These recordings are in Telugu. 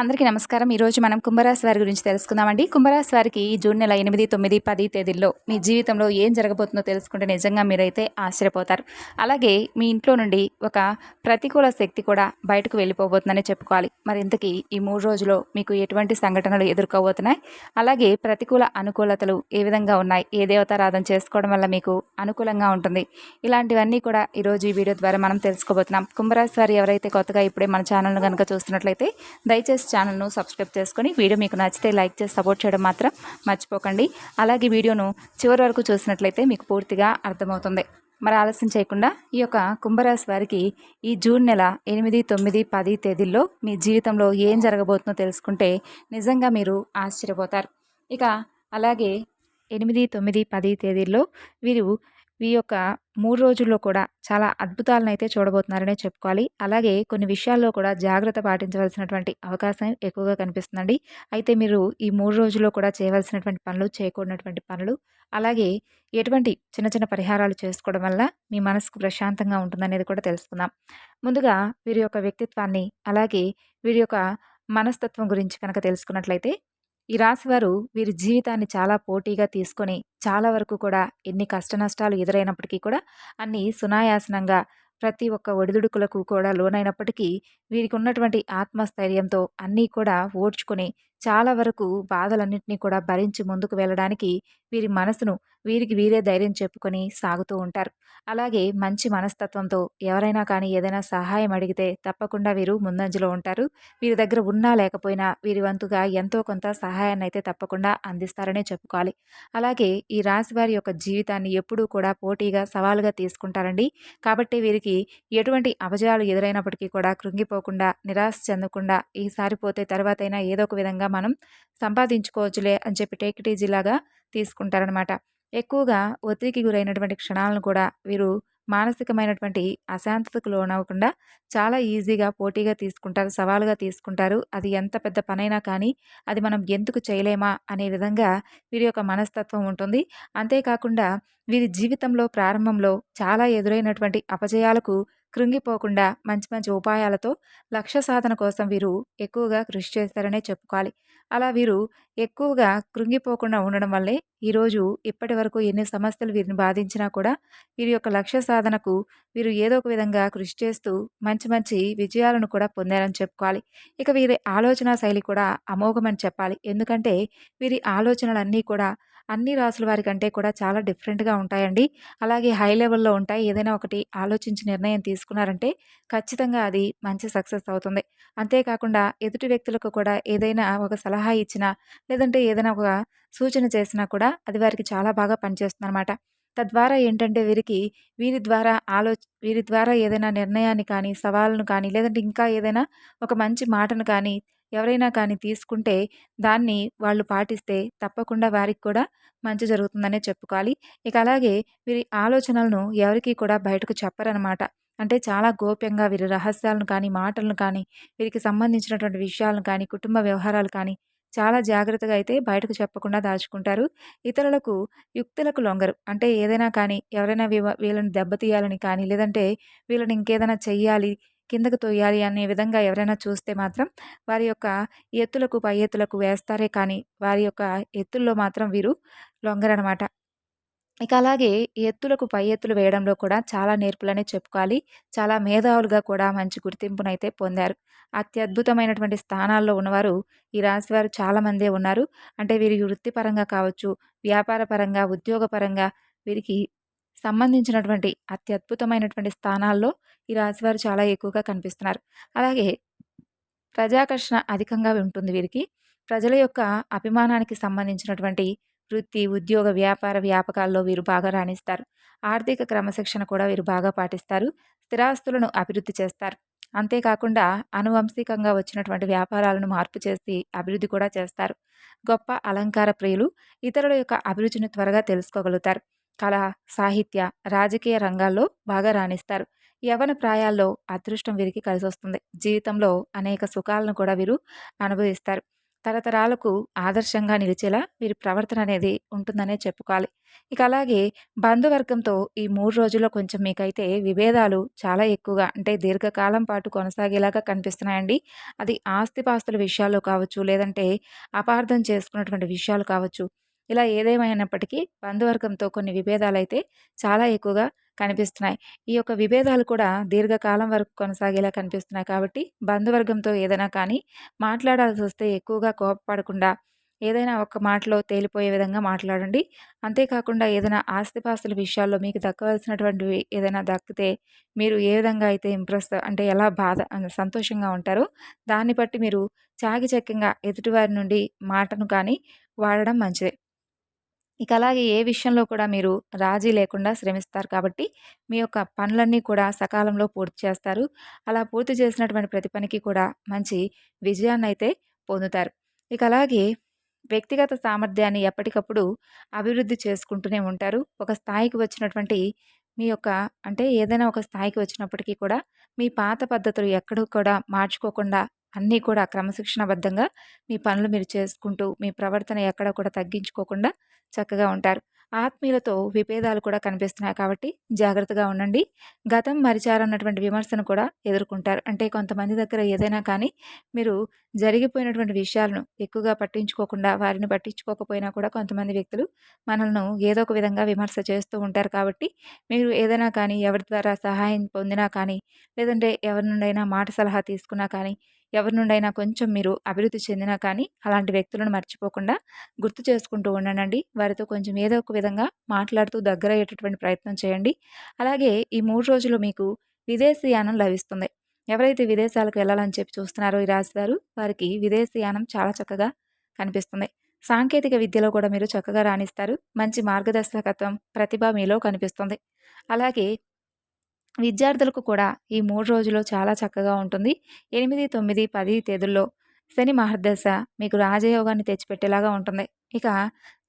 అందరికీ నమస్కారం. ఈరోజు మనం కుంభరాశి వారి గురించి తెలుసుకుందామండి. కుంభరాశి వారికి ఈ జూన్ నెల ఎనిమిది తొమ్మిది పది తేదీల్లో మీ జీవితంలో ఏం జరగబోతుందో తెలుసుకుంటే నిజంగా మీరైతే ఆశ్చర్యపోతారు. అలాగే మీ ఇంట్లో నుండి ఒక ప్రతికూల శక్తి కూడా బయటకు వెళ్ళిపోబోతుందని చెప్పుకోవాలి. మరి ఇంతకీ ఈ మూడు రోజుల్లో మీకు ఎటువంటి సంఘటనలు ఎదుర్కోబోతున్నాయి? అలాగే ప్రతికూల అనుకూలతలు ఏ విధంగా ఉన్నాయి? ఏ దేవతారాధన చేసుకోవడం వల్ల మీకు అనుకూలంగా ఉంటుంది? ఇలాంటివన్నీ కూడా ఈరోజు ఈ వీడియో ద్వారా మనం తెలుసుకోబోతున్నాం. కుంభరాశి వారు ఎవరైతే కొత్తగా ఇప్పుడే మన ఛానల్ను కనుక చూస్తున్నట్లయితే దయచేసి ఛానల్ను సబ్స్క్రైబ్ చేసుకొని వీడియో మీకు నచ్చితే లైక్ చేసి సపోర్ట్ చేయడం మాత్రం మర్చిపోకండి. అలాగే వీడియోను చివరి వరకు చూసినట్లయితే మీకు పూర్తిగా అర్థమవుతుంది. మరి ఆలస్యం చేయకుండా ఈ యొక్క కుంభరాశి వారికి ఈ జూన్ నెల ఎనిమిది తొమ్మిది పది తేదీల్లో మీ జీవితంలో ఏం జరగబోతుందో తెలుసుకుంటే నిజంగా మీరు ఆశ్చర్యపోతారు. ఇక అలాగే ఎనిమిది తొమ్మిది పది తేదీల్లో వీరు ఈ యొక్క మూడు రోజుల్లో కూడా చాలా అద్భుతాలను అయితే చూడబోతున్నారనే చెప్పుకోవాలి. అలాగే కొన్ని విషయాల్లో కూడా జాగ్రత్త పాటించవలసినటువంటి అవకాశం ఎక్కువగా కనిపిస్తుందండి. అయితే మీరు ఈ మూడు రోజుల్లో కూడా చేయవలసినటువంటి పనులు చేయకూడనటువంటి పనులు అలాగే ఎటువంటి చిన్న చిన్న పరిహారాలు చేసుకోవడం వల్ల మీ మనసుకు ప్రశాంతంగా ఉంటుందనేది కూడా తెలుసుకుందాం. ముందుగా వీరి యొక్క వ్యక్తిత్వాన్ని అలాగే వీరి యొక్క మనస్తత్వం గురించి కనుక తెలుసుకున్నట్లయితే ఈ రాశివారు వీరి జీవితాన్ని చాలా పోటీగా తీసుకొని చాలా వరకు కూడా ఎన్ని కష్ట నష్టాలు ఎదురైనప్పటికీ కూడా అన్ని సునాయాసనంగా ప్రతి ఒక్క ఒడిదుడుకులకు కూడా లోనైనప్పటికీ వీరికి ఉన్నటువంటి ఆత్మస్థైర్యంతో అన్నీ కూడా ఓడ్చుకొని చాలా వరకు బాధలన్నింటినీ కూడా భరించి ముందుకు వెళ్ళడానికి వీరి మనసును వీరికి వీరే ధైర్యం చెప్పుకొని సాగుతూ ఉంటారు. అలాగే మంచి మనస్తత్వంతో ఎవరైనా కానీ ఏదైనా సహాయం అడిగితే తప్పకుండా వీరు ముందంజలో ఉంటారు. వీరి దగ్గర ఉన్నా లేకపోయినా వీరి వంతుగా ఎంతో కొంత సహాయాన్ని అయితే తప్పకుండా అందిస్తారనే చెప్పుకోవాలి. అలాగే ఈ రాశి వారి యొక్క జీవితాన్ని ఎప్పుడూ కూడా పోటీగా సవాలుగా తీసుకుంటారండి. కాబట్టి వీరికి ఎటువంటి అపజయాలు ఎదురైనప్పటికీ కూడా కృంగిపోకుండా నిరాశ చెందకుండా ఈసారి పోతే తర్వాతైనా ఏదో ఒక విధంగా మనం సంపాదించుకోవచ్చులే అని చెప్పి టేక్ ఇట్ ఈజీలాగా తీసుకుంటారనమాట ఎక్కువగా ఒత్తిడికి గురైనటువంటి క్షణాలను కూడా వీరు మానసికమైనటువంటి అశాంతతకు లోనవ్వకుండా చాలా ఈజీగా పోటీగా తీసుకుంటారు సవాలుగా తీసుకుంటారు. అది ఎంత పెద్ద పనైనా కానీ అది మనం ఎందుకు చేయలేమా అనే విధంగా వీరి యొక్క మనస్తత్వం ఉంటుంది. అంతేకాకుండా వీరి జీవితంలో ప్రారంభంలో చాలా ఎదురైనటువంటి అపజయాలకు కృంగిపోకుండా మంచి మంచి ఉపాయాలతో లక్ష్య సాధన కోసం వీరు ఎక్కువగా కృషి చేస్తారనే చెప్పుకోవాలి. అలా వీరు ఎక్కువగా కృంగిపోకుండా ఉండడం వల్లే ఈరోజు ఇప్పటి వరకు ఎన్ని సమస్యలు వీరిని బాధించినా కూడా వీరి యొక్క లక్ష్య సాధనకు వీరు ఏదో ఒక విధంగా కృషి చేస్తూ మంచి మంచి విజయాలను కూడా పొందారని చెప్పుకోవాలి. ఇక వీరి ఆలోచన శైలి కూడా అమోఘమని చెప్పాలి. ఎందుకంటే వీరి ఆలోచనలన్నీ కూడా అన్ని రాసుల వారి కంటే కూడా చాలా డిఫరెంట్గా ఉంటాయండి. అలాగే హై లెవెల్లో ఉంటాయి. ఏదైనా ఒకటి ఆలోచించి నిర్ణయం తీసుకున్నారంటే ఖచ్చితంగా అది మంచి సక్సెస్ అవుతుంది. అంతేకాకుండా ఎదుటి వ్యక్తులకు కూడా ఏదైనా ఒక సలహా ఇచ్చినా లేదంటే ఏదైనా ఒక సూచన చేసినా కూడా అది వారికి చాలా బాగా పనిచేస్తుంది అనమాట తద్వారా ఏంటంటే వీరికి వీరి ద్వారా ఆలో వీరి ద్వారా ఏదైనా నిర్ణయాన్ని కానీ సవాళ్ళను కానీ లేదంటే ఇంకా ఏదైనా ఒక మంచి మాటను కానీ ఎవరైనా కానీ తీసుకుంటే దాన్ని వాళ్ళు పాటిస్తే తప్పకుండా వారికి కూడా మంచి జరుగుతుందనే చెప్పుకోవాలి. ఇక అలాగే వీరి ఆలోచనలను ఎవరికి కూడా బయటకు చెప్పరనమాట అంటే చాలా గోప్యంగా వీరి రహస్యాలను కానీ మాటలను కానీ వీరికి సంబంధించినటువంటి విషయాలను కానీ కుటుంబ వ్యవహారాలు కానీ చాలా జాగ్రత్తగా అయితే బయటకు చెప్పకుండా దాచుకుంటారు. ఇతరులకు యుక్తులకు లొంగరు. అంటే ఏదైనా కానీ ఎవరైనా వీళ్ళని దెబ్బతీయాలని కానీ లేదంటే వీళ్ళని ఇంకేదైనా చెయ్యాలి కిందకు తోయాలి అనే విధంగా ఎవరైనా చూస్తే మాత్రం వారి యొక్క ఎత్తులకు పై ఎత్తులకు వేస్తారే కానీ వారి యొక్క ఎత్తుల్లో మాత్రం వీరు లొంగరనమాట. ఇక అలాగే ఎత్తులకు పై ఎత్తులు వేయడంలో కూడా చాలా నేర్పులనే చెప్పుకోవాలి. చాలా మేధావులుగా కూడా మంచి గుర్తింపునైతే పొందారు. అత్యద్భుతమైనటువంటి స్థానాల్లో ఉన్నవారు ఈ రాశివారు చాలామందే ఉన్నారు. అంటే వీరి వృత్తిపరంగా కావచ్చు వ్యాపారపరంగా ఉద్యోగపరంగా వీరికి సంబంధించినటువంటి అత్యద్భుతమైనటువంటి స్థానాల్లో ఈ రాశివారు చాలా ఎక్కువగా కనిపిస్తున్నారు. అలాగే ప్రజాకర్షణ అధికంగా ఉంటుంది వీరికి. ప్రజల యొక్క అభిమానానికి సంబంధించినటువంటి వృత్తి ఉద్యోగ వ్యాపార వ్యాపకాల్లో వీరు బాగా రాణిస్తారు. ఆర్థిక క్రమశిక్షణ కూడా వీరు బాగా పాటిస్తారు. స్థిరాస్తులను అభివృద్ధి చేస్తారు. అంతేకాకుండా అనువంశికంగా వచ్చినటువంటి వ్యాపారాలను మార్పు చేసి అభివృద్ధి కూడా చేస్తారు. గొప్ప అలంకార ప్రియులు ఇతరుల యొక్క అభిరుచిని త్వరగా తెలుసుకోగలుగుతారు. కళ సాహిత్య రాజకీయ రంగాల్లో బాగా రాణిస్తారు. యవన ప్రాయాల్లో అదృష్టం వీరికి కలిసి వస్తుంది జీవితంలో అనేక సుఖాలను కూడా వీరు అనుభవిస్తారు. తరతరాలకు ఆదర్శంగా నిలిచేలా వీరి ప్రవర్తన అనేది ఉంటుందనే చెప్పుకోవాలి. ఇక అలాగే బంధువర్గంతో ఈ మూడు రోజుల్లో కొంచెం మీకైతే విభేదాలు చాలా ఎక్కువగా అంటే దీర్ఘకాలం పాటు కొనసాగేలాగా కనిపిస్తున్నాయండి. అది ఆస్తిపాస్తుల విషయాల్లో కావచ్చు లేదంటే అపార్థం చేసుకున్నటువంటి విషయాలు కావచ్చు. ఇలా ఏదేమైనప్పటికీ బంధువర్గంతో కొన్ని విభేదాలు అయితే చాలా ఎక్కువగా కనిపిస్తున్నాయి. ఈ యొక్క విభేదాలు కూడా దీర్ఘకాలం వరకు కొనసాగేలా కనిపిస్తున్నాయి. కాబట్టి బంధువర్గంతో ఏదైనా కానీ మాట్లాడాల్సి వస్తే ఎక్కువగా కోపపడకుండా ఏదైనా ఒక మాటలో తేలిపోయే విధంగా మాట్లాడండి. అంతేకాకుండా ఏదైనా ఆస్తిపాస్తుల విషయాల్లో మీకు దక్కవలసినటువంటివి ఏదైనా దక్కితే మీరు ఏ విధంగా అయితే ఇంప్రెస్ అంటే ఎలా బాధ సంతోషంగా ఉంటారో దాన్ని బట్టి మీరు చాగిచక్యంగా ఎదుటివారి నుండి మాటను కానీ వాడడం మంచిదే. ఇక అలాగే ఏ విషయంలో కూడా మీరు రాజీ లేకుండా శ్రమిస్తారు కాబట్టి మీ యొక్క పనులన్నీ కూడా సకాలంలో పూర్తి చేస్తారు. అలా పూర్తి చేసినటువంటి ప్రతి పనికి కూడా మంచి విజయాన్ని అయితే పొందుతారు. ఇక అలాగే వ్యక్తిగత సామర్థ్యాన్ని ఎప్పటికప్పుడు అభివృద్ధి చేసుకుంటూనే ఉంటారు. ఒక స్థాయికి వచ్చినటువంటి మీ యొక్క అంటే ఏదైనా ఒక స్థాయికి వచ్చినప్పటికీ కూడా మీ పాత పద్ధతులు ఎక్కడూ కూడా మార్చుకోకుండా అన్నీ కూడా క్రమశిక్షణబద్ధంగా మీ పనులు మీరు చేసుకుంటూ మీ ప్రవర్తన ఎక్కడ కూడా తగ్గించుకోకుండా చక్కగా ఉంటారు. ఆత్మీయులతో విభేదాలు కూడా కనిపిస్తున్నాయి కాబట్టి జాగ్రత్తగా ఉండండి. గతం మరిచారన్నటువంటి విమర్శను కూడా ఎదుర్కొంటారు. అంటే కొంతమంది దగ్గర ఏదైనా కానీ మీరు జరిగిపోయినటువంటి విషయాలను ఎక్కువగా పట్టించుకోకుండా వారిని పట్టించుకోకపోయినా కూడా కొంతమంది వ్యక్తులు మనల్ని ఏదో ఒక విధంగా విమర్శ చేస్తూ ఉంటారు కాబట్టి మీరు ఏదైనా కానీ ఎవరి ద్వారా సహాయం పొందినా కానీ లేదంటే ఎవరి నుండైనా మాట సలహా తీసుకున్నా కానీ ఎవరి నుండైనా కొంచెం మీరు అభివృద్ధి చెందినా కానీ అలాంటి వ్యక్తులను మర్చిపోకుండా గుర్తు చేసుకుంటూ ఉండండి వారితో కొంచెం ఏదో ఒక విధంగా మాట్లాడుతూ దగ్గర అయ్యేటటువంటి ప్రయత్నం చేయండి. అలాగే ఈ మూడు రోజులు మీకు విదేశీయానం లభిస్తుంది. ఎవరైతే విదేశాలకు వెళ్ళాలని చెప్పి చూస్తున్నారో ఈ రాశివారు వారికి విదేశీయానం చాలా చక్కగా కనిపిస్తుంది. సాంకేతిక విద్యలో కూడా మీరు చక్కగా రాణిస్తారు. మంచి మార్గదర్శకత్వం ప్రతిభ మీలో కనిపిస్తుంది. అలాగే విద్యార్థులకు కూడా ఈ మూడు రోజులు చాలా చక్కగా ఉంటుంది. ఎనిమిది తొమ్మిది పది తేదీల్లో శని మహర్దశ మీకు రాజయోగాన్ని తెచ్చిపెట్టేలాగా ఉంటుంది. ఇక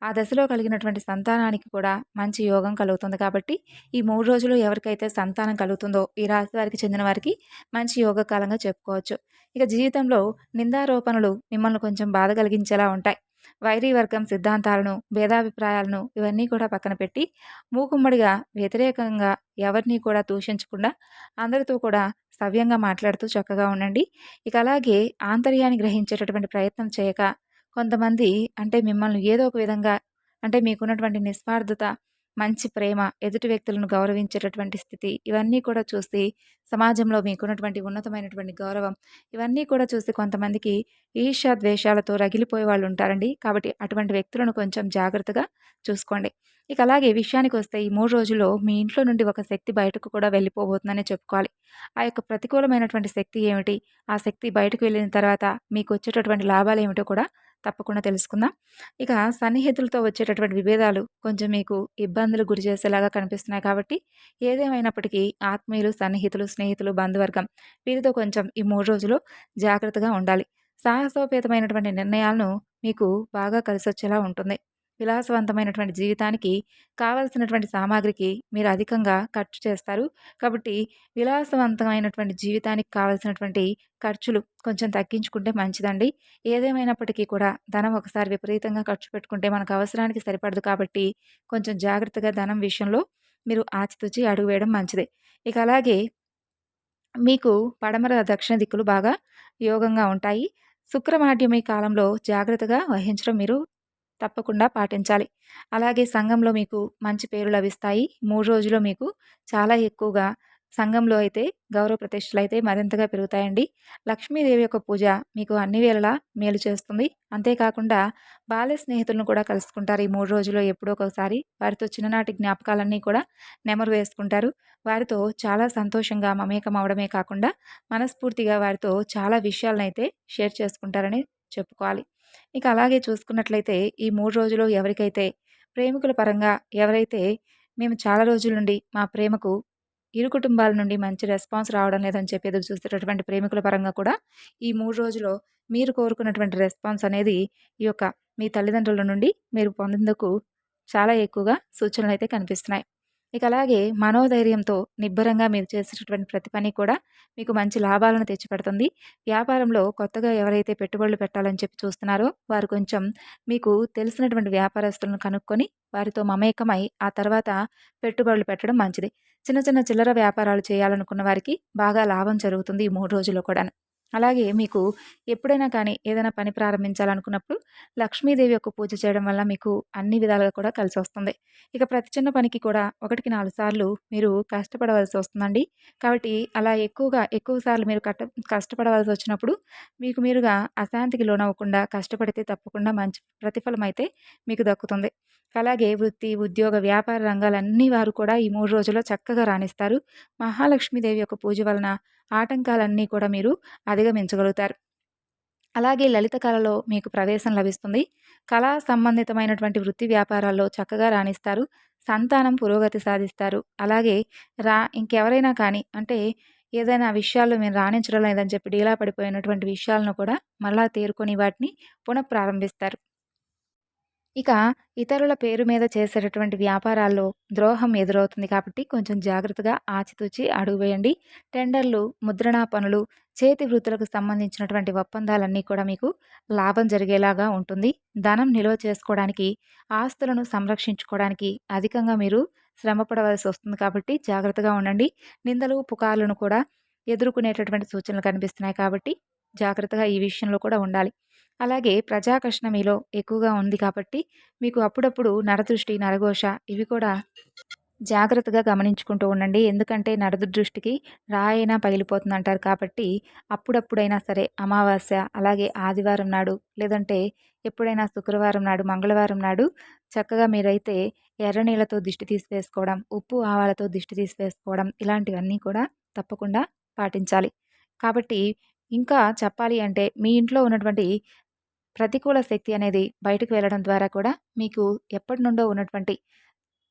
ఆ దశలో కలిగినటువంటి సంతానానికి కూడా మంచి యోగం కలుగుతుంది కాబట్టి ఈ మూడు రోజులు ఎవరికైతే సంతానం కలుగుతుందో ఈ రాశి వారికి చెందిన వారికి మంచి యోగకాలంగా చెప్పుకోవచ్చు. ఇక జీవితంలో నిందారోపణలు మిమ్మల్ని కొంచెం బాధ కలిగించేలా ఉంటాయి. వర్గం సిద్ధాంతాలను భేదాభిప్రాయాలను ఇవన్నీ కూడా పక్కన పెట్టి మూకుమ్మడిగా వ్యతిరేకంగా ఎవరిని కూడా దూషించకుండా అందరితో కూడా సవ్యంగా మాట్లాడుతూ చక్కగా ఉండండి. ఇక అలాగే ఆంతర్యాన్ని గ్రహించేటటువంటి ప్రయత్నం చేయక కొంతమంది అంటే మిమ్మల్ని ఏదో ఒక విధంగా అంటే మీకున్నటువంటి నిస్వార్థత మంచి ప్రేమ ఎదుటి వ్యక్తులను గౌరవించేటటువంటి స్థితి ఇవన్నీ కూడా చూసి సమాజంలో మీకున్నటువంటి ఉన్నతమైనటువంటి గౌరవం ఇవన్నీ కూడా చూసి కొంతమందికి ఈర్ష్య ద్వేషాలతో రగిలిపోయే వాళ్ళు ఉంటారండి. కాబట్టి అటువంటి వ్యక్తులను కొంచెం జాగ్రత్తగా చూసుకోండి. ఇక అలాగే విషయానికి వస్తే ఈ మూడు రోజుల్లో మీ ఇంట్లో నుండి ఒక శక్తి బయటకు కూడా వెళ్ళిపోబోతుందనే చెప్పుకోవాలి. ఆ యొక్క ప్రతికూలమైనటువంటి శక్తి ఏమిటి? ఆ శక్తి బయటకు వెళ్ళిన తర్వాత మీకు వచ్చేటటువంటి లాభాలు ఏమిటో కూడా తప్పకుండా తెలుసుకుందాం. ఇక సన్నిహితులతో వచ్చేటటువంటి విభేదాలు కొంచెం మీకు ఇబ్బందులు గురి చేసేలాగా కనిపిస్తున్నాయి కాబట్టి ఏదేమైనప్పటికీ ఆత్మీయులు సన్నిహితులు స్నేహితులు బంధువర్గం వీరితో కొంచెం ఈ మూడు రోజులు జాగ్రత్తగా ఉండాలి. సాహసోపేతమైనటువంటి నిర్ణయాలను మీకు బాగా కలిసొచ్చేలా ఉంటుంది. విలాసవంతమైనటువంటి జీవితానికి కావలసినటువంటి సామాగ్రికి మీరు అధికంగా ఖర్చు చేస్తారు. కాబట్టి విలాసవంతమైనటువంటి జీవితానికి కావలసినటువంటి ఖర్చులు కొంచెం తగ్గించుకుంటే మంచిదండి. ఏదేమైనప్పటికీ కూడా ధనం ఒకసారి విపరీతంగా ఖర్చు పెట్టుకుంటే మనకు అవసరానికి సరిపడదు కాబట్టి కొంచెం జాగ్రత్తగా ధనం విషయంలో మీరు ఆచితూచి అడుగు వేయడం మంచిదే. ఇక అలాగే మీకు పడమర దక్షిణ దిక్కులు బాగా యోగంగా ఉంటాయి. శుక్రమాడ్యమి కాలంలో జాగ్రత్తగా వహించడం మీరు తప్పకుండా పాటించాలి. అలాగే సంఘంలో మీకు మంచి పేరు లభిస్తాయి. మూడు రోజులు మీకు చాలా ఎక్కువగా సంఘంలో అయితే గౌరవ ప్రతిష్టలు అయితే మరింతగా పెరుగుతాయండి. లక్ష్మీదేవి యొక్క పూజ మీకు అన్ని వేళలా మేలు చేస్తుంది. అంతేకాకుండా బాల్య స్నేహితులను కూడా కలుసుకుంటారు. ఈ మూడు రోజుల్లో ఎప్పుడో ఒకసారి వారితో చిన్ననాటి జ్ఞాపకాలన్నీ కూడా నెమరు వేసుకుంటారు. వారితో చాలా సంతోషంగా మమేకం అవడమే కాకుండా మనస్ఫూర్తిగా వారితో చాలా విషయాలను అయితే షేర్ చేసుకుంటారని చెప్పుకోవాలి. ఇక అలాగే చూసుకున్నట్లయితే ఈ మూడు రోజులు ఎవరికైతే ప్రేమికుల పరంగా ఎవరైతే మేము చాలా రోజుల నుండి మా ప్రేమకు ఇరు కుటుంబాల నుండి మంచి రెస్పాన్స్ రావడం లేదని చెప్పి ఎదురు చూసేటటువంటి ప్రేమికుల పరంగా కూడా ఈ మూడు రోజులు మీరు కోరుకున్నటువంటి రెస్పాన్స్ అనేది ఈ యొక్క మీ తల్లిదండ్రుల నుండి మీరు పొందేందుకు చాలా ఎక్కువగా సూచనలు అయితే కనిపిస్తున్నాయి. ఇక అలాగే మనోధైర్యంతో నిబ్బరంగా మీరు చేసేటటువంటి ప్రతి పని కూడా మీకు మంచి లాభాలను తెచ్చిపెడుతుంది. వ్యాపారంలో కొత్తగా ఎవరైతే పెట్టుబడులు పెట్టాలని చెప్పి చూస్తున్నారో వారు కొంచెం మీకు తెలిసినటువంటి వ్యాపారస్తులను కనుక్కొని వారితో మమేకమై ఆ తర్వాత పెట్టుబడులు పెట్టడం మంచిది. చిన్న చిన్న చిల్లర వ్యాపారాలు చేయాలనుకున్న వారికి బాగా లాభం జరుగుతుంది ఈ మూడు రోజుల్లో కూడా అలాగే మీకు ఎప్పుడైనా కానీ ఏదైనా పని ప్రారంభించాలనుకున్నప్పుడు లక్ష్మీదేవి యొక్క పూజ చేయడం వల్ల మీకు అన్ని విధాలుగా కూడా కలిసి వస్తుంది. ఇక ప్రతి చిన్న పనికి కూడా ఒకటికి నాలుగు సార్లు మీరు కష్టపడవలసి వస్తుందండి. కాబట్టి అలా ఎక్కువగా ఎక్కువ సార్లు మీరు కట్ట కష్టపడవలసి వచ్చినప్పుడు మీకు మీరుగా అశాంతికి లోనవ్వకుండా కష్టపడితే తప్పకుండా మంచి ప్రతిఫలం అయితే మీకు దక్కుతుంది. అలాగే వృత్తి ఉద్యోగ వ్యాపార రంగాలన్నీ వారు కూడా ఈ మూడు రోజుల్లో చక్కగా రాణిస్తారు. మహాలక్ష్మీదేవి యొక్క పూజ వలన ఆటంకాలన్నీ కూడా మీరు అధిగమించగలుగుతారు. అలాగే లలిత కళలో మీకు ప్రవేశం లభిస్తుంది. కళా సంబంధితమైనటువంటి వృత్తి వ్యాపారాల్లో చక్కగా రాణిస్తారు. సంతానం పురోగతి సాధిస్తారు. అలాగే రా ఇంకెవరైనా కానీ అంటే ఏదైనా విషయాల్లో మేము రాణించడం లేదని చెప్పి డీలా పడిపోయినటువంటి విషయాలను కూడా మళ్ళా తేరుకొని వాటిని పునఃప్రారంభిస్తారు. ఇక ఇతరుల పేరు మీద చేసేటటువంటి వ్యాపారాల్లో ద్రోహం ఎదురవుతుంది కాబట్టి కొంచెం జాగ్రత్తగా ఆచితూచి అడుగు వేయండి. టెండర్లు ముద్రణా పనులు చేతి వృత్తులకు సంబంధించినటువంటి ఒప్పందాలన్నీ కూడా మీకు లాభం జరిగేలాగా ఉంటుంది. ధనం నిల్వ చేసుకోవడానికి ఆస్తులను సంరక్షించుకోవడానికి అధికంగా మీరు శ్రమపడవలసి వస్తుంది కాబట్టి జాగ్రత్తగా ఉండండి. నిందలు పుకార్లను కూడా ఎదుర్కొనేటటువంటి సూచనలు కనిపిస్తున్నాయి కాబట్టి జాగ్రత్తగా ఈ విషయంలో కూడా ఉండాలి. అలాగే ప్రజాకష్ణమిలో మీలో ఎక్కువగా ఉంది కాబట్టి మీకు అప్పుడప్పుడు నరదృష్టి నరఘోష ఇవి కూడా జాగ్రత్తగా గమనించుకుంటూ ఉండండి. ఎందుకంటే నరదృష్టికి రాయైనా పగిలిపోతుంది అంటారు కాబట్టి అప్పుడప్పుడైనా సరే అమావాస్య అలాగే ఆదివారం నాడు లేదంటే ఎప్పుడైనా శుక్రవారం నాడు మంగళవారం నాడు చక్కగా మీరైతే ఎర్ర నీళ్ళతో దిష్టి తీసివేసుకోవడం ఉప్పు ఆవాలతో దిష్టి తీసివేసుకోవడం ఇలాంటివన్నీ కూడా తప్పకుండా పాటించాలి. కాబట్టి ఇంకా చెప్పాలి అంటే మీ ఇంట్లో ఉన్నటువంటి ప్రతికూల శక్తి అనేది బయటకు వెళ్ళడం ద్వారా కూడా మీకు ఎప్పటి నుండో ఉన్నటువంటి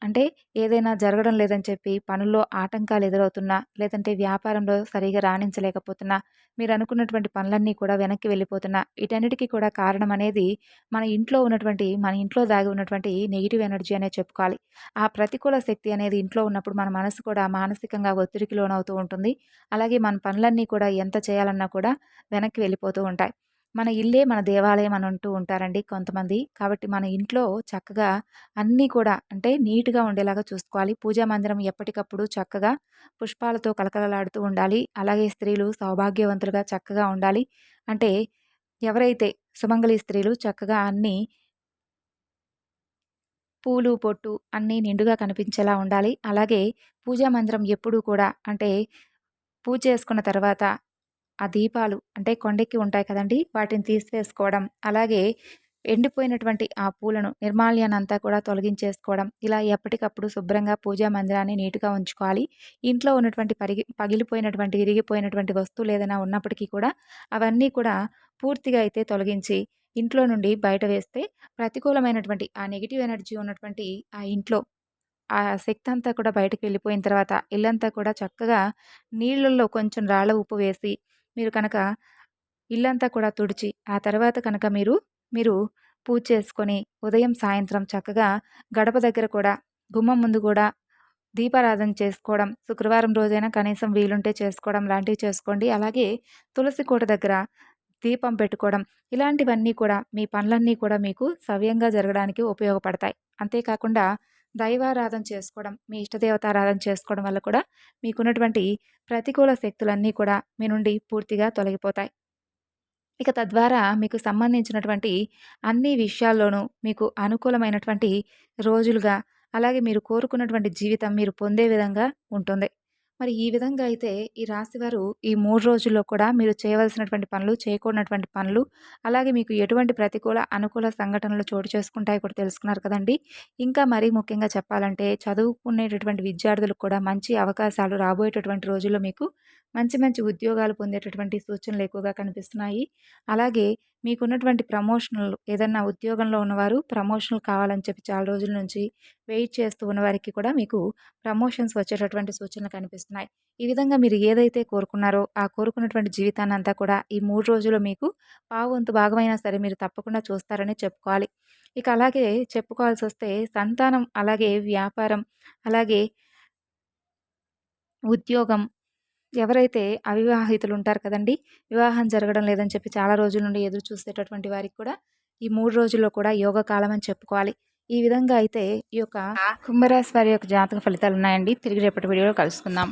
అంటే ఏదైనా జరగడం లేదని చెప్పి పనుల్లో ఆటంకాలు ఎదురవుతున్నా లేదంటే వ్యాపారంలో సరిగా రాణించలేకపోతున్నా మీరు అనుకున్నటువంటి పనులన్నీ కూడా వెనక్కి వెళ్ళిపోతున్నా వీటన్నిటికీ కూడా కారణం అనేది మన ఇంట్లో ఉన్నటువంటి మన ఇంట్లో దాగి ఉన్నటువంటి నెగిటివ్ ఎనర్జీ అనే చెప్పుకోవాలి. ఆ ప్రతికూల శక్తి అనేది ఇంట్లో ఉన్నప్పుడు మన మనసు కూడా మానసికంగా ఒత్తిడికి లోనవుతూ ఉంటుంది. అలాగే మన పనులన్నీ కూడా ఎంత చేయాలన్నా కూడా వెనక్కి వెళ్ళిపోతూ ఉంటాయి. మన ఇల్లే మన దేవాలయం అని అంటూ ఉంటారండి కొంతమంది. కాబట్టి మన ఇంట్లో చక్కగా అన్నీ కూడా అంటే నీట్గా ఉండేలాగా చూసుకోవాలి. పూజా మందిరం ఎప్పటికప్పుడు చక్కగా పుష్పాలతో కలకలలాడుతూ ఉండాలి. అలాగే స్త్రీలు సౌభాగ్యవంతులుగా చక్కగా ఉండాలి. అంటే ఎవరైతే సుమంగళి స్త్రీలు చక్కగా అన్నీ పూలు పొట్టు అన్నీ నిండుగా కనిపించేలా ఉండాలి. అలాగే పూజా మందిరం ఎప్పుడూ కూడా అంటే పూజ చేసుకున్న తర్వాత ఆ దీపాలు అంటే కొండెక్కి ఉంటాయి కదండి వాటిని తీసివేసుకోవడం అలాగే ఎండిపోయినటువంటి ఆ పూలను నిర్మాల్యానంతా అంతా కూడా తొలగించేసుకోవడం ఇలా ఎప్పటికప్పుడు శుభ్రంగా పూజా మందిరాన్ని నీట్గా ఉంచుకోవాలి. ఇంట్లో ఉన్నటువంటి పరిగి పగిలిపోయినటువంటి విరిగిపోయినటువంటి వస్తువులు ఏదైనా ఉన్నప్పటికీ కూడా అవన్నీ కూడా పూర్తిగా అయితే తొలగించి ఇంట్లో నుండి బయట వేస్తే ప్రతికూలమైనటువంటి ఆ నెగిటివ్ ఎనర్జీ ఉన్నటువంటి ఆ ఇంట్లో ఆ శక్తి అంతా కూడా బయటకు వెళ్ళిపోయిన తర్వాత ఇల్లంతా కూడా చక్కగా నీళ్ళల్లో కొంచెం రాళ్ళ ఉప్పు వేసి మీరు కనుక ఇల్లంతా కూడా తుడిచి ఆ తర్వాత కనుక మీరు మీరు పూజ చేసుకొని ఉదయం సాయంత్రం చక్కగా గడప దగ్గర కూడా గుమ్మం ముందు కూడా దీపారాధన చేసుకోవడం శుక్రవారం రోజైనా కనీసం వీలుంటే చేసుకోవడం లాంటివి చేసుకోండి. అలాగే తులసి కోట దగ్గర దీపం పెట్టుకోవడం ఇలాంటివన్నీ కూడా మీ పనులన్నీ కూడా మీకు సవ్యంగా జరగడానికి ఉపయోగపడతాయి. అంతేకాకుండా దైవారాధన చేసుకోవడం మీ ఇష్టదేవతారాధన చేసుకోవడం వల్ల కూడా మీకున్నటువంటి ప్రతికూల శక్తులన్నీ కూడా మీ నుండి పూర్తిగా తొలగిపోతాయి. ఇక తద్వారా మీకు సంబంధించినటువంటి అన్ని విషయాల్లోనూ మీకు అనుకూలమైనటువంటి రోజులుగా అలాగే మీరు కోరుకున్నటువంటి జీవితం మీరు పొందే విధంగా ఉంటుంది. మరి ఈ విధంగా అయితే ఈ రాశివారు ఈ మూడు రోజుల్లో కూడా మీరు చేయవలసినటువంటి పనులు చేయకూడనటువంటి పనులు అలాగే మీకు ఎటువంటి ప్రతికూల అనుకూల సంఘటనలు చోటు చేసుకుంటాయి కూడా తెలుసుకున్నారు కదండి. ఇంకా మరీ ముఖ్యంగా చెప్పాలంటే చదువుకునేటటువంటి విద్యార్థులకు కూడా మంచి అవకాశాలు రాబోయేటటువంటి రోజుల్లో మీకు మంచి మంచి ఉద్యోగాలు పొందేటటువంటి సూచనలు ఎక్కువగా కనిపిస్తున్నాయి. అలాగే మీకున్నటువంటి ప్రమోషనల్ ఏదన్నా ఉద్యోగంలో ఉన్నవారు ప్రమోషనల్ కావాలని చెప్పి చాలా రోజుల నుంచి వెయిట్ చేస్తూ ఉన్న వారికి కూడా మీకు ప్రమోషన్స్ వచ్చేటటువంటి సూచనలు కనిపిస్తున్నాయి. ఈ విధంగా మీరు ఏదైతే కోరుకున్నారో ఆ కోరుకున్నటువంటి జీవితాన్ని అంతా కూడా ఈ మూడు రోజులు మీకు పావంతు భాగమైనా సరే మీరు తప్పకుండా చూస్తారని చెప్పుకోవాలి. ఇక అలాగే చెప్పుకోవాల్సి వస్తే సంతానం అలాగే వ్యాపారం అలాగే ఉద్యోగం ఎవరైతే అవివాహితులు ఉంటారు కదండి వివాహం జరగడం లేదని చెప్పి చాలా రోజుల నుండి ఎదురు చూసేటటువంటి వారికి కూడా ఈ మూడు రోజుల్లో కూడా యోగ కాలం అని చెప్పుకోవాలి. ఈ విధంగా అయితే ఈ యొక్క కుంభరాశి వారి యొక్క జాతక ఫలితాలు ఉన్నాయండి తిరిగి రేపటి వీడియోలో కలుసుకుందాం.